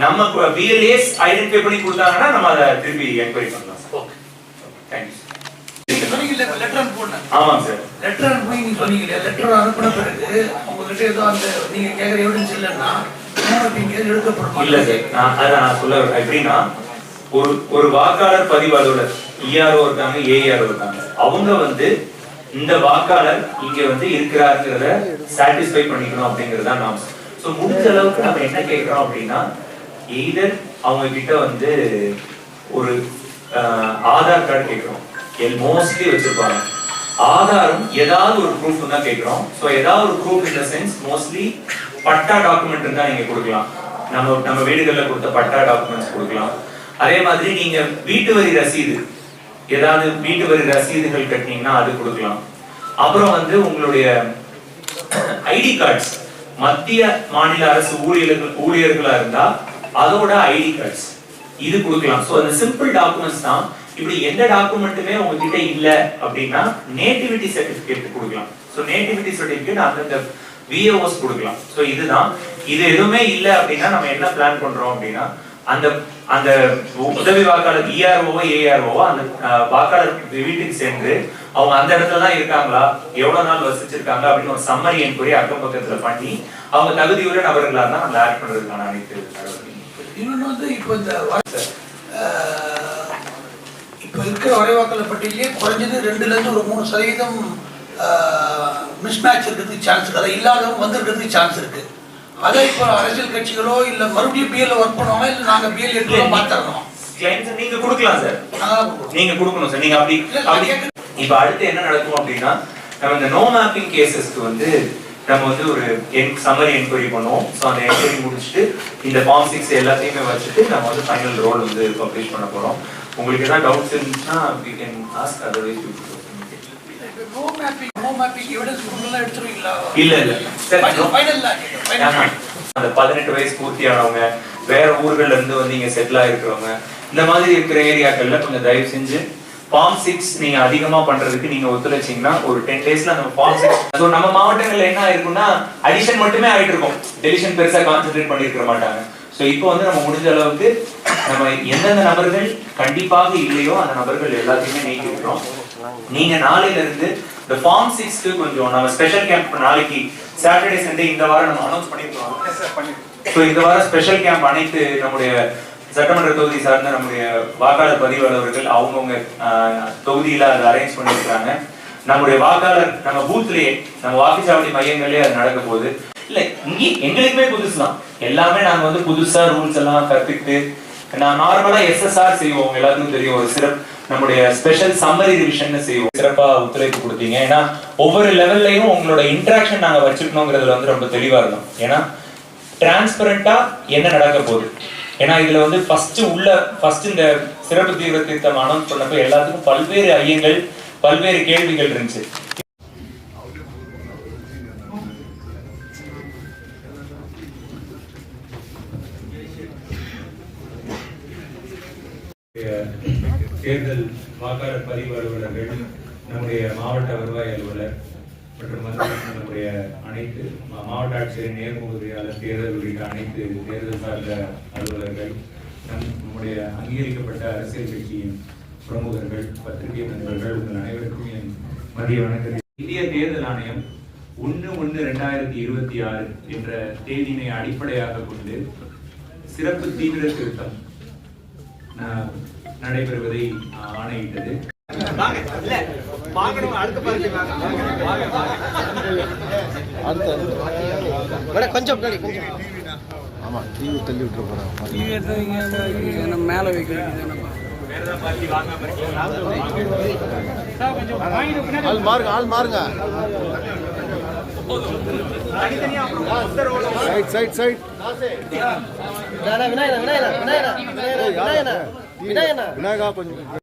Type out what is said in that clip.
நம்ம BLAs identify பண்ணி கொடுத்தாங்கன்னா நம்ம அதை திருப்பி என்கொயரி பண்ணலாம். சொன்னீங்கல்ல இப்ப லெட்டர் அனுப்புனேன் ஆமாங்க சார் லெட்டர் அனுப்பி நீங்க சொன்னீங்களே லெட்டர் அனுப்பின பிறகு உங்ககிட்ட ஏதோ அந்த நீங்க கேக்குற எவிடன்ஸ் இல்லைன்னா இல்ல சார் நான் அதான் நான் சொல்ல வரேன். எப்படின்னா ஒரு ஒரு வாக்காளர் பதிவு அலுவலர் இஆர்ஓ இருக்காங்க ஏஆர்ஓ இருக்காங்க. அவங்க வந்து இந்த வாக்காளர் இங்க வந்து இருக்கிறாருங்கிறத சாட்டிஸ்ஃபை பண்ணிக்கணும் அப்படிங்கிறது தான் நாம் ஸோ முடிஞ்ச அளவுக்கு நம்ம என்ன கேட்குறோம் அப்படின்னா எய்தர் அவங்க கிட்ட வந்து ஒரு ஆதார் கார்டு கேட்குறோம் எல் மோஸ்ட்லி வச்சிருப்பாங்க. ஆதாரம் ஏதாவது ஒரு ப்ரூஃப் தான் கேட்கிறோம். ஸோ ஏதாவது ஒரு proof in the sense mostly patta document தான் நீங்க கொடுக்கலாம். நம்ம நம்ம வீடுகளில் கொடுத்த பட்டா டாக்குமெண்ட்ஸ் கொடுக்கலாம். அதே மாதிரி நீங்க வீட்டு வரி ரசீது ஏதாவது வீட்டு வரி ரசீதுகள் கட்டினீங்கன்னா அது கொடுக்கலாம். அப்புறம் வந்து உங்களுடைய ஐடி கார்ட்ஸ். மத்திய மாநில அரசு ஊழியர்கள் ஊழியர்களா இருந்தா அதோட ஐடி கார்ட்ஸ். இது கொடுக்கலாம். ஸோ அந்த சிம்பிள் டாக்குமெண்ட்ஸ் தான் இப்படி எந்த டாக்குமெண்ட்டுமே உங்ககிட்ட இல்ல அப்படின்னா நேட்டிவிட்டி சர்டிபிகேட் கொடுக்கலாம். சோ நேட்டிவிட்டி சர்டிபிகேட் அந்தந்த விஏஓஸ் கொடுக்கலாம். சோ இதுதான். இது எதுவுமே இல்ல அப்படின்னா நம்ம என்ன பிளான் பண்றோம் அப்படின்னா அந்த அந்த உதவி வாக்காளர் E இஆர்ஓவோ ஏஆர்ஓவோ அந்த வாக்காளர் வீட்டுக்கு சென்று அவங்க அந்த இடத்துல தான் இருக்காங்களா? எவ்வளவு நாள் வசிச்சிருக்காங்க அப்படின்னு ஒரு சம்மரி என்கொயரி அக்கம் பக்கத்துல பண்ணி அவங்க தகுதியுள்ள நபர்களா தான் நம்ம ஆட் பண்றதுக்கான அனைத்து இன்னொன்று வந்து இப்போ இந்த இப்போ இருக்கிற வரைவாக்கல பட்டியலே குறைஞ்சது ரெண்டுல இருந்து ஒரு மூணு சதவீதம் மிஸ்மேட்ச் இருக்கிறதுக்கு சான்ஸ் இருக்கு. அதை இல்லாதவங்க வந்திருக்கிறதுக்கு சான்ஸ் இருக்கு. அதை இப்போ அரசியல் கட்சிகளோ இல்லை மறுபடியும் பிஎல் ஒர்க் பண்ணுவாங்க இல்லை நாங்கள் பிஎல் எடுக்கிறோம் பார்த்துறோம் Claims நீங்க கொடுக்கலாம் சார் நீங்க கொடுக்கணும். சார் நீங்க அப்படி அப்படி இப்ப அடுத்து என்ன நடக்கும் அப்படின்னா நம்ம இந்த நோ மேப்பிங் கேசஸ்க்கு வந்து நம்ம வந்து ஒரு சம்மரி என்கொயரி பண்ணுவோம். ஸோ அந்த என்கொயரி முடிச்சுட்டு இந்த ஃபார்ம் சிக்ஸ் எல்லாத்தையுமே வச்சுட்டு நம்ம வந்து ஃபைனல் ரோல் வந்து பப்ளிஷ் பண்ண போறோம். உங்களுக்கு ஏதாவது டவுட்ஸ் இருந்துச்சுன்னா we can ask otherwise no mapping no mapping evidence கொடுக்கலாம் எடுத்துருவீங்களா இல்ல இல்ல சார் ஃபைனல் ஆஹா. அந்த பதினெட்டு வயசு பூர்த்தியானவங்க வேற ஊர்கள்ல இருந்து வந்து இங்க செட்டில் ஆயிருக்கிறவங்க இந்த மாதிரி இருக்கிற ஏரியாக்கள்ல கொஞ்சம் தயவு செஞ்சு ஃபார்ம் சிக்ஸ் நீங்க அதிகமா பண்றதுக்கு நீங்க ஒத்துழைச்சீங்கன்னா ஒரு டென் டேஸ்ல நம்ம ஃபார்ம் சிக்ஸ் ஸோ நம்ம மாவட்டங்கள்ல என்ன ஆயிருக்கும்னா அடிஷன் மட்டுமே ஆயிட்டு இருக்கும். டெலிஷன் பெருசா கான்சென்ட்ரேட் பண்ணிருக்க மாட்டாங்க. ஸோ இப்போ வந்து நம்ம முடிஞ்ச அளவுக்கு நம்ம எந்தெந்த நபர்கள் கண்டிப்பாக இல்லையோ அந்த நபர்கள் எல்லாத்தையுமே நீக்கிருக்கிறோம் நீங்க நாளையில இருந்து இந்த ஃபார்ம் சிக்ஸ்க்கு கொஞ்சம் நம்ம ஸ்பெஷல் கேம்ப் நாளைக்கு சாட்டர்டே சண்டே இந்த வாரம் நம்ம அனௌன்ஸ் பண்ணிருக்கோம். ஸோ இந்த வாரம் ஸ்பெஷல் கேம்ப் அனைத்து நம்முடைய சட்டமன்ற தொகுதி சார்ந்த நம்முடைய வாக்காளர் பதிவாளர்கள் அவங்கவுங்க தொகுதியில அதை அரேஞ்ச் பண்ணிருக்காங்க நம்முடைய வாக்காளர் நம்ம பூத்லயே நம்ம வாக்குச்சாவடி மையங்களே அது நடக்க போகுது. இல்ல இங்கே எங்களுக்குமே புதுசு தான் எல்லாமே நாங்க வந்து புதுசா ரூல்ஸ் எல்லாம் கத்துக்கிட்டு நான் நார்மலா எஸ்எஸ்ஆர் செய்வோம். எல்லாருக்கும் தெரியும். ஒரு சிறப்பு நம்முடைய ஸ்பெஷல் சம்மரி ரிவிஷன் செய்வோம். சிறப்பா ஒத்துழைப்பு கொடுத்தீங்க. ஏன்னா ஒவ்வொரு லெவல்லையும் உங்களோட இன்ட்ராக்ஷன் நாங்க வச்சுக்கணுங்கிறதுல வந்து ரொம்ப தெளிவா இருந்தோம். ஏன்னா டிரான்ஸ்பரண்டா என்ன நடக்க போகுது? ஏன்னா இதுல வந்து ஃபர்ஸ்ட் உள்ள ஃபர்ஸ்ட் இந்த சிறப்பு தீவிர திருத்தம் அனௌன்ஸ் பண்ணப்போ எல்லாத்துக்கும் பல்வேறு ஐயங்கள் பல்வேறு கேள்விகள் இருந்துச்சு. தேர்தல் வாக்காளர் பதிவு அலுவலர்கள் நம்முடைய மாவட்ட வருவாய் அலுவலர் மற்றும் நம்முடைய அனைத்து மாவட்ட ஆட்சியர் நேர்முகவியாளர் தேர்தல் உள்ளிட்ட அனைத்து தேர்தல் சார்ந்த அலுவலர்கள் நம் நம்முடைய அங்கீகரிக்கப்பட்ட அரசியல் கட்சியின் பிரமுகர்கள் பத்திரிகை நண்பர்கள் உங்கள் அனைவருக்கும் என் மதிய வணக்கம் இந்திய தேர்தல் ஆணையம் ஒன்று ஒன்று ரெண்டாயிரத்தி இருபத்தி ஆறு என்ற தேதியினை அடிப்படையாக கொண்டு சிறப்பு தீவிர திருத்தம் நடைபெறுவதை ஆணையிட்டது. கொஞ்சம் ஆமாம் டிவி தள்ளி விட்டுற மேலே ஆள் மாறுங்க ஆள் மாறுங்க. சைட் சைட் சைட் விநாயகா கொஞ்சம்.